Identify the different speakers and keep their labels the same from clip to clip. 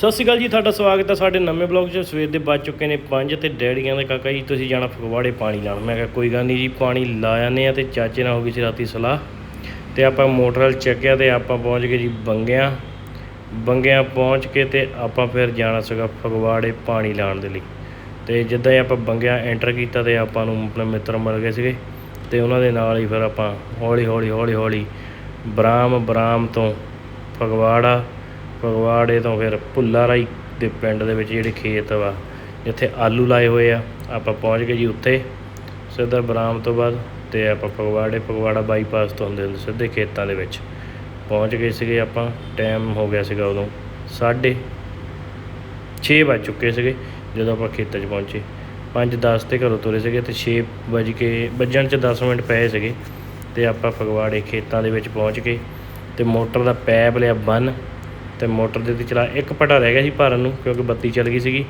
Speaker 1: ਸਤਿ ਸ਼੍ਰੀ ਅਕਾਲ ਜੀ, ਤੁਹਾਡਾ ਸਵਾਗਤ ਹੈ ਸਾਡੇ ਨਵੇਂ ਬਲੌਗ 'ਚ। ਸਵੇਰ ਦੇ ਵੱਜ ਚੁੱਕੇ ਨੇ 5 ਤੇ ਡੈਡੀ ਕਹਿੰਦੇ ਕਾਕਾ ਜੀ, ਤੁਸੀਂ ਜਾਣਾ ਫਗਵਾੜੇ ਪਾਣੀ ਲਾਉਣ ਮੈਂ ਕਿਹਾ, ਕੋਈ ਗੱਲ ਨਹੀਂ ਜੀ, ਪਾਣੀ ਲਾ ਜਾਂਦੇ ਆ ਤੇ ਚਾਚੇ ਨਾਲ ਹੋ ਗਈ ਸੀ ਰਾਤੀ ਸਲਾਹ। ਤੇ ਆਪਾਂ ਮੋਟਰ ਵਾਲ ਚੱਕਿਆ ਤੇ ਆਪਾਂ ਪਹੁੰਚ ਗਏ ਜੀ ਬੰਗਿਆਂ। ਬੰਗਿਆਂ ਪਹੁੰਚ ਕੇ ਤੇ ਆਪਾਂ ਫਿਰ ਜਾਣਾ ਸੀਗਾ ਫਗਵਾੜੇ ਪਾਣੀ ਲਾਉਣ ਦੇ ਲਈ। ਤੇ ਜਿੱਦਾਂ ਹੀ ਆਪਾਂ ਬੰਗਿਆਂ ਐਂਟਰ ਕੀਤਾ ਤੇ ਆਪਾਂ ਨੂੰ ਆਪਣੇ ਮਿੱਤਰ ਮਿਲ ਗਏ ਸੀਗੇ। ਤੇ ਉਹਨਾਂ ਦੇ ਨਾਲ ਹੀ ਫਿਰ ਆਪਾਂ ਹੌਲੀ ਹੌਲੀ ਹੌਲੀ ਹੌਲੀ ਬਰਾਮ ਬਰਾਮ ਤੋਂ ਫਗਵਾੜਾ ਫਗਵਾੜੇ ਤੋਂ ਫਿਰ ਭੁੱਲਾ ਰਾਈ ਦੇ ਪਿੰਡ ਦੇ ਵਿੱਚ ਜਿਹੜੇ ਖੇਤ ਵਾ, ਜਿੱਥੇ ਆਲੂ ਲਾਏ ਹੋਏ ਆ, ਆਪਾਂ ਪਹੁੰਚ ਗਏ ਜੀ ਉੱਥੇ, ਸਿੱਧਾ ਬਰਾਮ ਤੋਂ ਬਾਅਦ ਤੇ ਆਪਾਂ ਫਗਵਾੜੇ, ਫਗਵਾੜਾ ਬਾਈਪਾਸ ਤੋਂ ਹੁੰਦੇ ਹੁੰਦੇ ਸਿੱਧੇ ਖੇਤਾਂ ਦੇ ਵਿੱਚ। ਪਹੁੰਚ ਗਏ ਸੀਗੇ ਆਪਾਂ, ਟਾਈਮ ਹੋ ਗਿਆ ਸੀਗਾ ਉਦੋਂ ਸਾਢੇ 6 ਵੱਜ ਚੁੱਕੇ ਸੀਗੇ ਜਦੋਂ ਆਪਾਂ ਖੇਤਾਂ 'ਚ ਪਹੁੰਚੇ। 5:10 ਤੇ ਘਰੋਂ ਤੁਰੇ ਸੀਗੇ ਤੇ 6 ਵੱਜ ਕੇ, ਵੱਜਣ 'ਚ 10 ਮਿੰਟ ਪਏ ਸੀਗੇ ਤੇ ਆਪਾਂ ਫਗਵਾੜੇ ਖੇਤਾਂ ਦੇ ਵਿੱਚ ਪਹੁੰਚ ਗਏ ਤੇ ਮੋਟਰ ਦਾ ਪੈਪ ਲਿਆ ਬੰਨ ਤੇ ਮੋਟਰ ਦੇ ਉੱਤੇ ਚਲਾ ਇੱਕ ਪਟਾ ਰਹਿ ਗਿਆ ਸੀ ਭਰਨ ਨੂੰ, ਕਿਉਂਕਿ ਬੱਤੀ ਚੱਲ ਗਈ ਸੀਗੀ।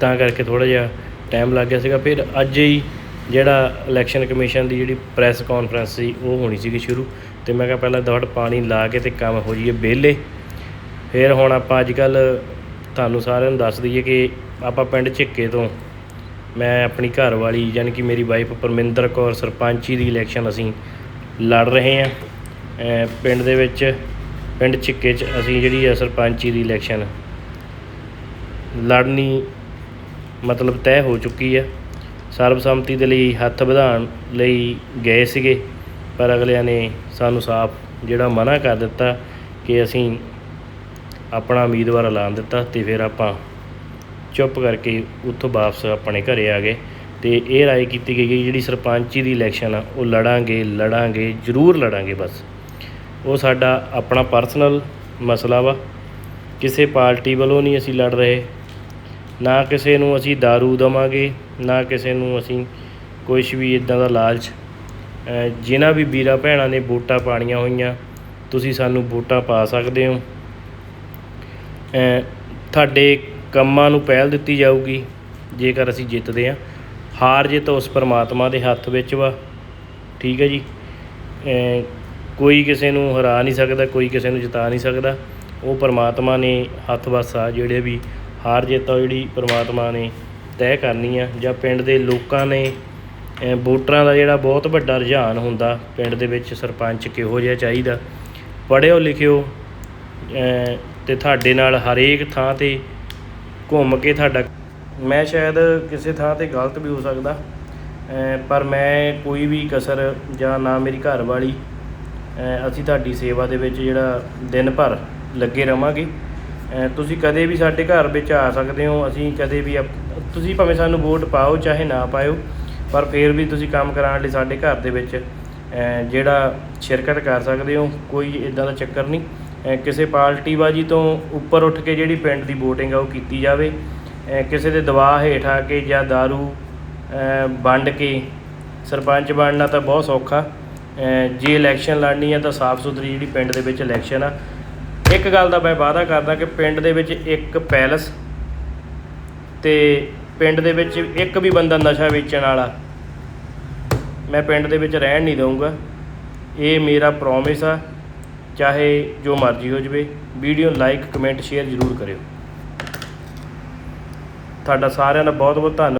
Speaker 1: ਤਾਂ ਕਰਕੇ ਥੋੜਾ ਜਿਹਾ ਟਾਈਮ ਲੱਗ ਗਿਆ ਸੀਗਾ। ਫਿਰ ਅੱਜ ਹੀ ਜਿਹੜਾ ਇਲੈਕਸ਼ਨ ਕਮਿਸ਼ਨ ਦੀ ਜਿਹੜੀ ਪ੍ਰੈਸ ਕਾਨਫਰੰਸ ਸੀ, ਉਹ ਹੋਣੀ ਸੀਗੀ ਸ਼ੁਰੂ। ਤੇ ਮੈਂ ਕਿਹਾ ਪਹਿਲਾਂ ਦਵੜ ਪਾਣੀ ਲਾ ਕੇ ਤੇ ਕੰਮ ਹੋ ਜਾਈਏ ਵਿਹਲੇ। ਫਿਰ ਹੁਣ ਆਪਾਂ ਅੱਜ ਕੱਲ ਤੁਹਾਨੂੰ ਸਾਰਿਆਂ ਨੂੰ ਦੱਸ ਦਈਏ ਕਿ ਆਪਾਂ ਪਿੰਡ ਝਿੱਕੇ ਤੋਂ ਮੈਂ ਆਪਣੀ ਘਰ ਵਾਲੀ, ਯਾਨੀ ਕਿ ਮੇਰੀ ਵਾਈਫ ਪਰਮਿੰਦਰ ਕੌਰ ਸਰਪੰਚੀ ਦੀ ਇਲੈਕਸ਼ਨ ਅਸੀਂ ਲੜ ਰਹੇ ਹਾਂ। ਪਿੰਡ ਦੇ ਵਿੱਚ ਪਿੰਡ ਛਿੱਕੇ 'ਚ ਅਸੀਂ ਜਿਹੜੀ ਆ ਸਰਪੰਚੀ ਦੀ ਇਲੈਕਸ਼ਨ ਲੜਨੀ ਮਤਲਬ ਤੈਅ ਹੋ ਚੁੱਕੀ ਆ। ਸਰਬਸੰਮਤੀ ਦੇ ਲਈ ਹੱਥ ਵਧਾਉਣ ਲਈ ਗਏ ਸੀਗੇ, ਪਰ ਅਗਲਿਆਂ ਨੇ ਸਾਨੂੰ ਸਾਫ਼ ਜਿਹੜਾ ਮਨਾ ਕਰ ਦਿੱਤਾ ਕਿ ਅਸੀਂ ਆਪਣਾ ਉਮੀਦਵਾਰ ਐਲਾਨ ਦਿੱਤਾ ਤੇ ਫਿਰ ਆਪਾਂ ਚੁੱਪ ਕਰਕੇ ਉੱਥੋਂ ਵਾਪਸ ਆਪਣੇ ਘਰੇ ਆ ਗਏ ਤੇ ਇਹ ਰਾਏ ਕੀਤੀ ਗਈ ਜਿਹੜੀ ਸਰਪੰਚੀ ਦੀ ਇਲੈਕਸ਼ਨ ਆ, ਉਹ ਲੜਾਂਗੇ ਲੜਾਂਗੇ, ਜ਼ਰੂਰ ਲੜਾਂਗੇ ਬਸ। ਉਹ ਸਾਡਾ ਆਪਣਾ ਪਰਸਨਲ ਮਸਲਾ ਵਾ। ਕਿਸੇ ਪਾਰਟੀ ਵੱਲੋਂ ਨਹੀਂ ਅਸੀਂ ਲੜ ਰਹੇ। ਨਾ ਕਿਸੇ ਨੂੰ ਅਸੀਂ दारू ਦਵਾਂਗੇ, ਨਾ ਕਿਸੇ ਨੂੰ ਅਸੀਂ ਕੁਝ ਵੀ ਇਦਾਂ ਦਾ ਲਾਲਚ। ਜਿਨ੍ਹਾਂ ਵੀ ਵੀਰਾਂ ਭੈਣਾਂ ਨੇ ਵੋਟਾਂ ਪਾਣੀਆਂ ਹੋਈਆਂ, ਤੁਸੀਂ ਸਾਨੂੰ ਵੋਟਾਂ ਪਾ ਸਕਦੇ ਹੋ। ਤੁਹਾਡੇ ਕੰਮਾਂ ਨੂੰ ਪਹਿਲ ਦਿੱਤੀ ਜਾਊਗੀ, ਜੇਕਰ ਅਸੀਂ ਜਿੱਤਦੇ ਹਾਂ। ਹਾਰ ਜਿੱਤ ਉਸ ਪਰਮਾਤਮਾ ਦੇ ਹੱਥ ਵਿੱਚ ਵਾ। ਠੀਕ ਹੈ ਜੀ। ਕੋਈ ਕਿਸੇ ਨੂੰ ਹਰਾ ਨਹੀਂ ਸਕਦਾ, ਕੋਈ ਕਿਸੇ ਨੂੰ ਜਿਤਾ ਨਹੀਂ ਸਕਦਾ। ਉਹ ਪਰਮਾਤਮਾ ਨੇ ਹੱਥ ਵੱਸ ਆ ਜਿਹੜੇ ਵੀ ਹਾਰ ਜਿੱਤ ਆ ਜਿਹੜੀ ਪਰਮਾਤਮਾ ਨੇ ਤੈਅ ਕਰਨੀ ਆ। ਜਾਂ ਪਿੰਡ ਦੇ ਲੋਕਾਂ ਨੇ ਵੋਟਰਾਂ ਦਾ ਜਿਹੜਾ ਬਹੁਤ ਵੱਡਾ ਰੁਝਾਨ ਹੁੰਦਾ, ਪਿੰਡ ਦੇ ਵਿੱਚ ਸਰਪੰਚ ਕਿਹੋ ਜਿਹਾ ਚਾਹੀਦਾ, ਪੜ੍ਹਿਓ ਲਿਖਿਓ, ਅਹ, ਤੇ ਤੁਹਾਡੇ ਨਾਲ ਹਰੇਕ ਥਾਂ ਤੇ ਘੁੰਮ ਕੇ ਤੁਹਾਡਾ ਮੈਂ ਸ਼ਾਇਦ ਕਿਸੇ ਥਾਂ ਤੇ ਗਲਤ ਵੀ ਹੋ ਸਕਦਾ ਪਰ ਮੈਂ ਕੋਈ ਵੀ ਕਸਰ ਜਾਂ ਨਾ ਮੇਰੀ ਘਰ ਵਾਲੀ ਅਸੀਂ ਤੁਹਾਡੀ ਸੇਵਾ ਦੇ ਵਿੱਚ ਜਿਹੜਾ ਦਿਨ ਭਰ ਲੱਗੇ ਰਵਾਂਗੇ। ਤੁਸੀਂ ਕਦੇ ਵੀ ਸਾਡੇ ਘਰ ਵਿੱਚ ਆ ਸਕਦੇ ਹੋ। ਅਸੀਂ ਕਦੇ ਵੀ ਆਪ- ਤੁਸੀਂ ਭਾਵੇਂ ਸਾਨੂੰ ਵੋਟ ਪਾਓ, ਚਾਹੇ ਨਾ ਪਾਓ ਪਰ ਫਿਰ ਵੀ ਤੁਸੀਂ ਕੰਮ ਕਰਾਉਣ ਲਈ ਸਾਡੇ ਘਰ ਦੇ ਵਿੱਚ ਜਿਹੜਾ ਸ਼ਿਰਕਤ ਕਰ ਸਕਦੇ ਹੋ, ਕੋਈ ਇਦਾਂ ਦਾ ਚੱਕਰ ਨਹੀਂ। ਕਿਸੇ ਪਾਰਟੀਬਾਜ਼ੀ ਤੋਂ ਉੱਪਰ ਉੱਠ ਕੇ ਜਿਹੜੀ ਪਿੰਡ ਦੀ VOTING ਆ ਉਹ ਕੀਤੀ ਜਾਵੇ। ਕਿਸੇ ਦੇ ਦਬਾਅ ਹੇਠ ਆ ਕੇ ਜਾਂ दारू ਵੰਡ ਕੇ ਸਰਪੰਚ ਬਣਨਾ ਤਾਂ ਬਹੁਤ ਸੌਖਾ। ਜੇ ਇਲੈਕਸ਼ਨ ਲੜਨੀ ਆ ਤਾਂ ਸਾਫ਼ ਸੁਥਰੀ ਜਿਹੜੀ ਪਿੰਡ ਦੇ ਵਿੱਚ ਇਲੈਕਸ਼ਨ ਆ। ਇੱਕ ਗੱਲ ਦਾ ਮੈਂ ਵਾਅਦਾ ਕਰਦਾ ਕਿ ਪਿੰਡ ਦੇ ਵਿੱਚ ਇੱਕ ਪੈਲਸ ਤੇ ਪਿੰਡ ਦੇ ਵਿੱਚ ਇੱਕ ਵੀ ਬੰਦਾ ਨਸ਼ਾ ਵੇਚਣ ਵਾਲਾ ਮੈਂ ਪਿੰਡ ਦੇ ਵਿੱਚ ਰਹਿਣ ਨਹੀਂ ਦਊਂਗਾ। ਇਹ ਮੇਰਾ ਪ੍ਰੋਮਿਸ ਆ, ਚਾਹੇ ਜੋ ਮਰਜ਼ੀ ਹੋ ਜਵੇ। ਵੀਡੀਓ ਲਾਈਕ ਕਮੈਂਟ ਸ਼ੇਅਰ ਜ਼ਰੂਰ ਕਰਿਓ। ਤੁਹਾਡਾ ਸਾਰਿਆਂ ਦਾ ਬਹੁਤ ਬਹੁਤ ਧੰਨਵਾਦ।